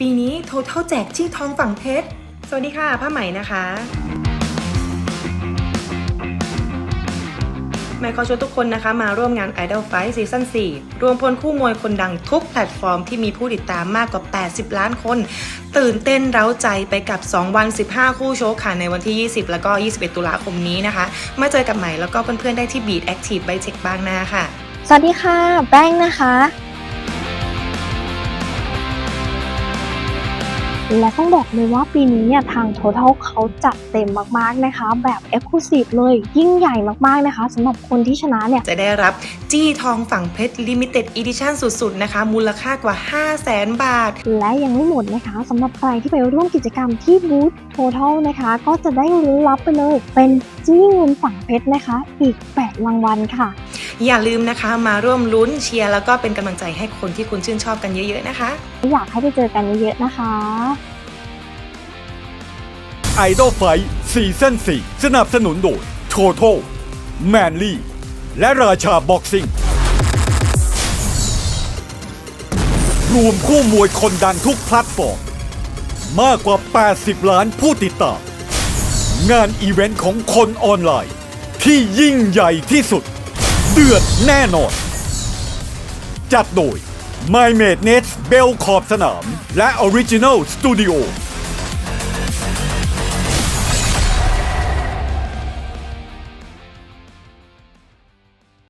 ปีนี้โทเท่าแจกจี้ทองฝั่งเพชร สวัสดีค่ะ ผ้าไหมนะคะหมายขอชวนทุกคนนะคะมาร่วมงาน Idol Fight ซีซั่น4รวมพลคู่มวยคนดังทุกแพลตฟอร์มที่มีผู้ติดตามมากกว่า 80 ล้านคน ตื่นเต้นเร้าใจไปกับ 2 วัน 15 คู่โชว์ค่ะ ในวันที่ 20 แล้วก็ 21 ตุลาคมนี้นะคะ มาเจอกับใหม่แล้วก็เพื่อนๆได้ที่ Beat Active by Tech บางนาค่ะ สวัสดีค่ะ แป้งนะคะ และต้องบอกเลยว่าปีนี้เนี่ยทาง Total เขาจัดเต็มมากๆนะคะ แบบ Exclusive เลยยิ่งใหญ่มากๆนะคะสำหรับคนที่ชนะเนี่ย จะได้รับจี้ทองฝั่งเพชร Limited Edition สุดๆนะคะ มูลค่ากว่า 5 0 0แสนบาท และยังไม่หมดนะคะสำหรับใครที่ไปร่วมกิจกรรมที่บูธ Total นะคะ ก็จะได้ลุ้นรับไปเลย เป็นจี้เงินฝั่งเพชรนะคะ อีก 8 รางวัลค่ะ อย่าลืมนะคะ มาร่วมลุ้นเชียร์แล้วก็เป็นกำลังใจให้คนที่คุณชื่นชอบกันเยอะ ๆนะคะ อยากให้ไปเจอกันเยอะๆนะคะ ไอดอลไฟซีซั่น4สนับสนุนโดย Total Manly และราชาบ็อกซิ่ง รวมคู่มวยคนดังทุกแพลตฟอร์ม มากกว่า 80 ล้านผู้ติดตาม งานอีเวนต์ของคนออนไลน์ ที่ยิ่งใหญ่ที่สุด เดือดแน่นอน จัดโดย My m a d e Net Bell ขอบสนาม และ Original Studio